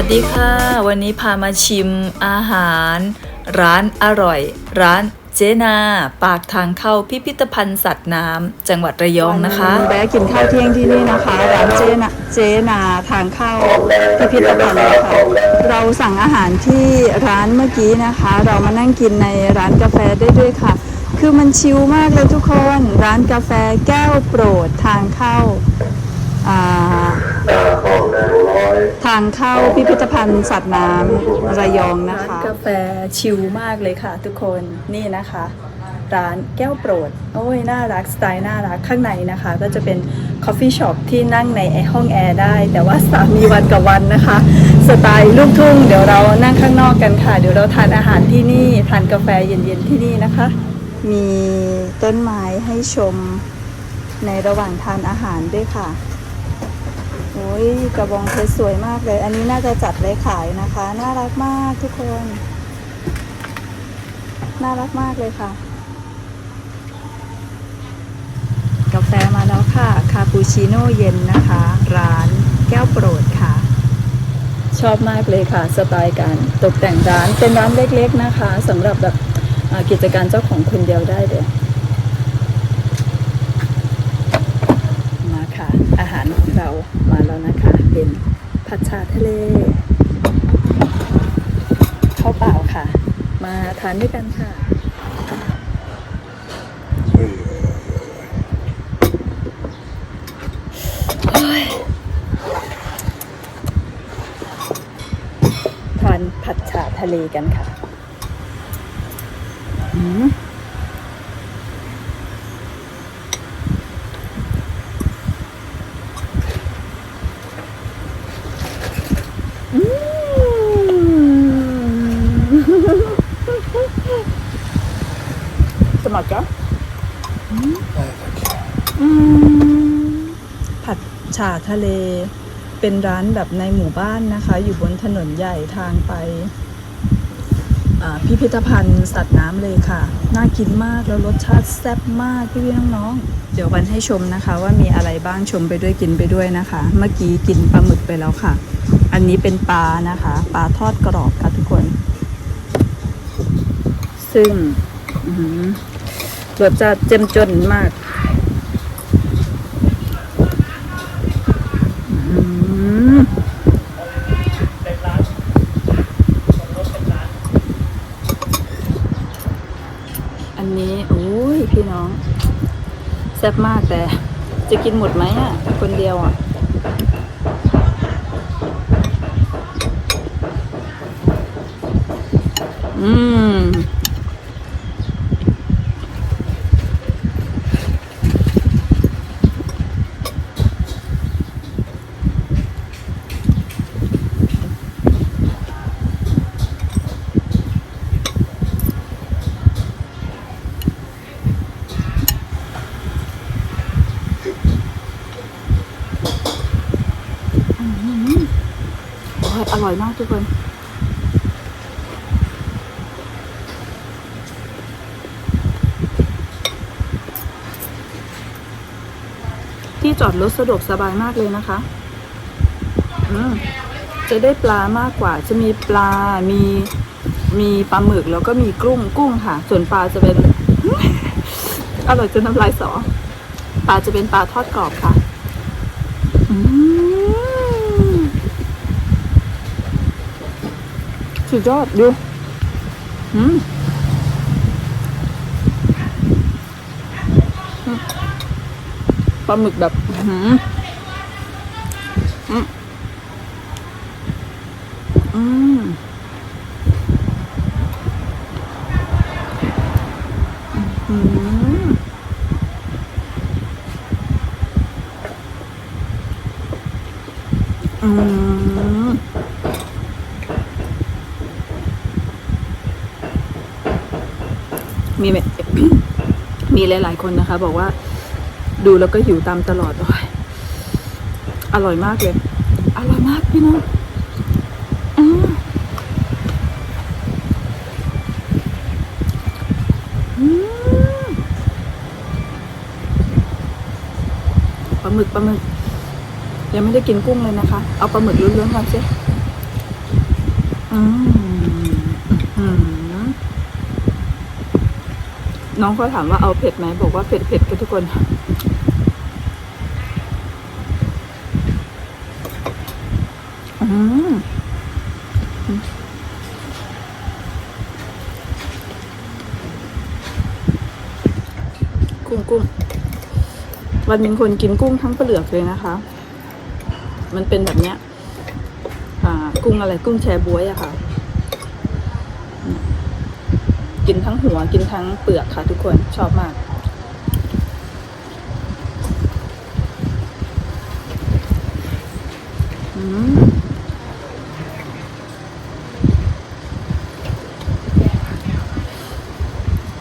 สวัสดีค่ะ วันนี้พามาชิมอาหาร ร้านอร่อย ร้านเจนา ปากทางเข้าพิพิธภัณฑ์สัตว์น้ำจังหวัดระยองนะคะแวะกินข้าวเที่ยงที่นี่นะคะร้านเจนาเจนาทางเข้าพิพิธภัณฑ์นะคะเราสั่งอาหารที่ร้านเมื่อกี้นะคะ เรามานั่งกินในร้านกาแฟได้ด้วยค่ะ คือมันชิลมากเลยทุกคนร้านกาแฟแก้วโปรดทางเข้าอ่าทางเข้าพิพิธภัณฑ์สัตว์น้ำระยองนะร้านคะ กาแฟชิลมากเลยค่ะ ทุกคนนี่นะคะ ร้านแก้วโปรด โอ้ยน่ารักสไตล์น่ารักข้างในนะคะ ก็จะเป็นคอฟฟี่ช็อปที่นั่งในไอห้องแอร์ได้ แต่ว่าสามีวันกับวันนะคะ สไตล์ลูกทุ่งเดี๋ยวเรานั่งข้างนอกกันค่ะ เดี๋ยวเราทานอาหารที่นี่ทานกาแฟเย็นๆที่นี่นะคะ มีต้นไม้ให้ชมในระหว่างทานอาหารด้วยค่ะ โอ้ยกระบองเพชรสวยมากเลย อันนี้น่าจะจัดไว้ขายนะคะ น่ารักมากทุกคน น่ารักมากเลยค่ะ กาแฟมาแล้วค่ะ คาปูชิโน่เย็นนะคะ ร้านแก้วโปรดค่ะ ชอบมากเลยค่ะ สไตล์การตกแต่งร้านเป็นร้านเล็กๆนะคะสำหรับแบบกิจการเจ้าของคนเดียวได้เลยมาค่ะ อาหารของเรา มาแล้วนะคะ เป็นผัดชาทะเลข้าวเปล่าค่ะ มาทานด้วยกันค่ะทานผัดฉาทะเลกันค่ะ อืม สมัครจ้ะอืมผัดฉาทะเล เป็นร้านแบบในหมู่บ้านนะคะ อยู่บนถนนใหญ่ทางไปพิพิธภัณฑ์สัตว์น้ำเลยค่ะ น่ากินมากแล้วรสชาติแซ่บมากพี่พี่ๆน้องๆ เดี๋ยววันให้ชมนะคะ ว่ามีอะไรบ้างชมไปด้วยกินไปด้วยนะคะ เมื่อกี้กินปลาหมึกไปแล้วค่ะ อันนี้เป็นปลานะคะ ปลาทอดกรอบค่ะทุกคน ซึ่ง แบบจะเจ้มจนมากอืมอันนี้โอ้ยพี่น้องแซ่บมากแต่จะกินหมดไหมอะ คนเดียวอะอืม ร่อยมากทุกคนที่จอดรถสะดวกสบายมากเลยนะคะอืมจะได้ปลามากกว่า จะมีปลา มี มีปลาหมึก แล้วก็มีกุ้ง กุ้งค่ะ ส่วนปลาจะเป็น อร่อยจนน้ำลายสอ ปลาจะเป็นปลาทอดกรอบค่ะ อืม สุดยอดดูอืมปลาหมึกแบบอืมอืมอืมอืม มีมีหลาย ๆ คนนะคะ บอกว่าดูแล้วก็หิวตามตลอดโอ้ยอร่อยมากเลย อร่อยมากพี่น้องอืมปลาหมึกปลาหมึก ยังไม่ได้กินกุ้งเลยนะคะ เอาปลาหมึกล้วนๆก่อนสิอืมอืม น้องก็ถามว่าเอาเผ็ดไหมบอกว่าเผ็ดเผ็ดกันทุกคนอืมกุ้งกุ้งวันเป็นคนกินกุ้งทั้งเปลือกเลยนะคะ มันเป็นแบบเนี้ย อ่า กุ้งอะไร กุ้งแชบวยอะค่ะ กินทั้ง หัวกินทั้งเปลือกค่ะทุกคนชอบมากอืม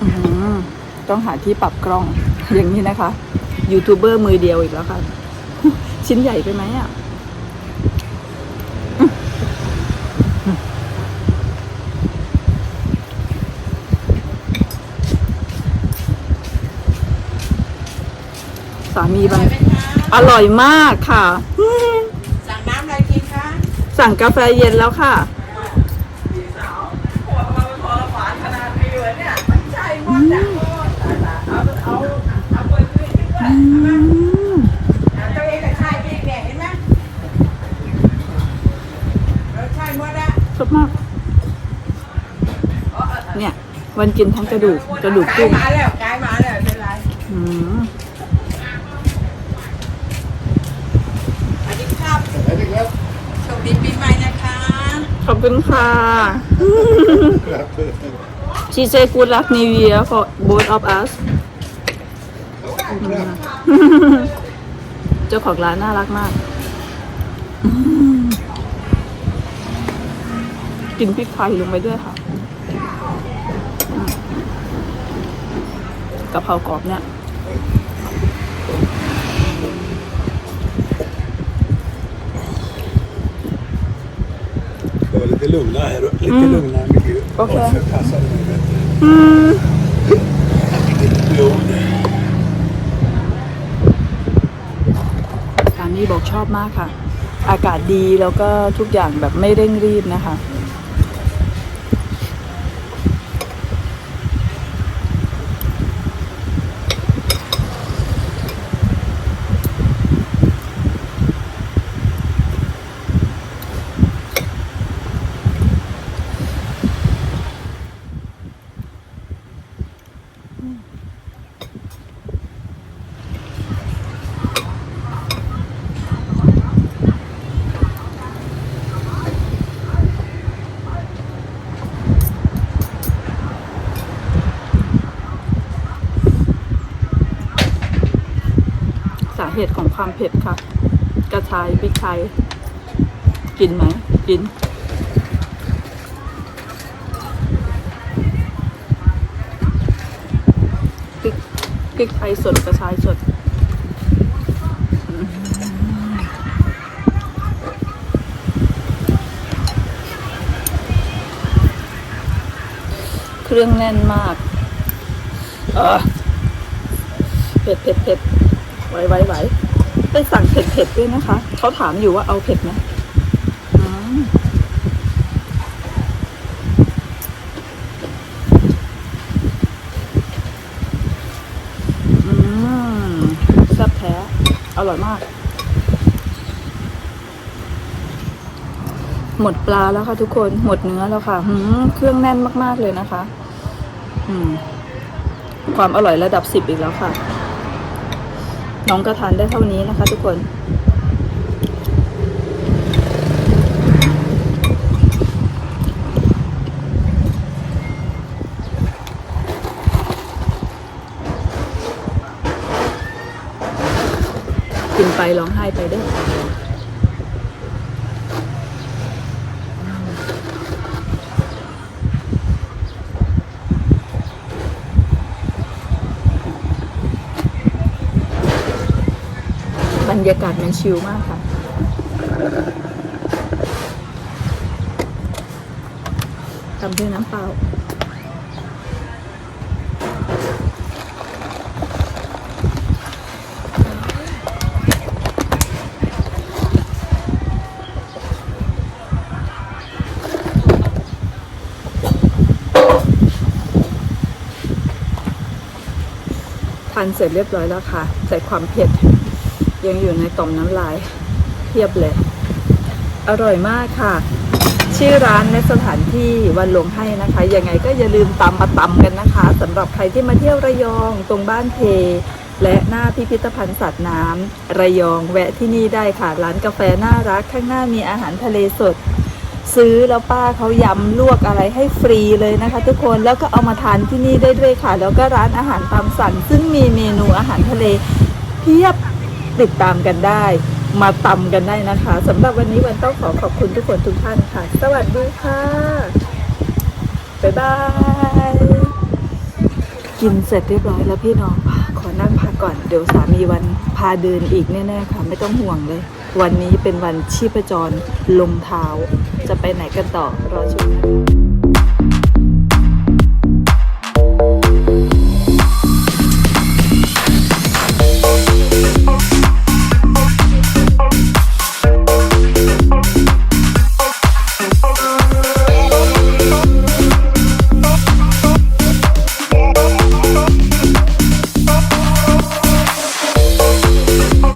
อืมต้องหาที่ปรับกล้องอย่างนี้นะคะ ยูทูบเบอร์มือเดียวอีกแล้วค่ะ ชิ้นใหญ่ไปไหมอะ สามีบังอร่อยมากค่ะ สั่งน้ำอะไรกินคะ สั่งกาแฟเย็นแล้วค่ะตัวเองแต่ใช่พี่เนี่ยเห็นไหมเราใช่หมดละชอบมาก เนี่ย วันกินทั้งกระดูกกระดูกกายกุ้งมาแล้วกายมาแล้ว ดีปีใหม่นะคะ ขอบคุณค่ะ She say good luck New Year for both of us เจ้าของร้านน่ารักมากอืมกินพริกไทยลงไปด้วยค่ะอืมกะเพรากรอบเนี่ย var lite lugnare här. Lite lugnare miljö. Okej. Varför passar det mig bättre? อืม Jo. สามีบอกชอบมากค่ะ อากาศดีแล้วก็ทุกอย่างแบบไม่เร่งรีบนะคะ เหตุของความเผ็ดค่ะ กระชายพริกไทย กินไหม กิน พริกพริกไทยสดกระชายสดเครื่องแน่นมาก เออเผ็ดเผ็ดเผ็ด ไหวไหวไหวไปสั่งเผ็ดเผ็ดด้วยนะคะ เขาถามอยู่ว่าเอาเผ็ดไหมอืมอืมแซ่บแท้ อร่อยมาก หมดปลาแล้วค่ะทุกคน หมดเนื้อแล้วค่ะหืมเครื่องแน่นมาก ๆ เลยนะคะ อืม ความอร่อยระดับสิบอีกแล้วค่ะ น้องก็ทานได้เท่านี้นะคะ ทุกคนกินไปร้องไห้ไปด้วย รยากาศมันชิลมากค่ะ ทำด้วยน้ำเปล่าพันเสร็จเรียบร้อยแล้วค่ะ ใส่ความเผ็ด ยังอยู่ในต่อมน้ำลายเทียบเลย อร่อยมากค่ะ ชื่อร้านและสถานที่วันลงให้นะคะ ยังไงก็อย่าลืมตามมาตำกันนะคะสำหรับใครที่มาเที่ยวระยองตรงบ้านเพ และหน้าพิพิธภัณฑ์สัตว์น้ำระยองแวะที่นี่ได้ค่ะ ร้านกาแฟน่ารักข้างหน้ามีอาหารทะเลสดซื้อแล้วป้าเขายำลวกอะไรให้ฟรีเลยนะคะ ทุกคนแล้วก็เอามาทานที่นี่ได้ด้วยค่ะ แล้วก็ร้านอาหารตามสั่งซึ่งมีเมนูอาหารทะเลเพียบ ติดตามกันได้ มาตำกันได้นะคะสำหรับวันนี้วันต้องขอขอบคุณทุกคนทุกท่านค่ะ สวัสดีค่ะ บ๊ายบาย กินเสร็จเรียบร้อยแล้วพี่น้อง ขอนั่งพักก่อน เดี๋ยวสามีวันพาเดินอีกแน่ๆค่ะ ไม่ต้องห่วงเลย วันนี้เป็นวันชีพจรลงเท้า จะไปไหนกันต่อรอชมนะคะ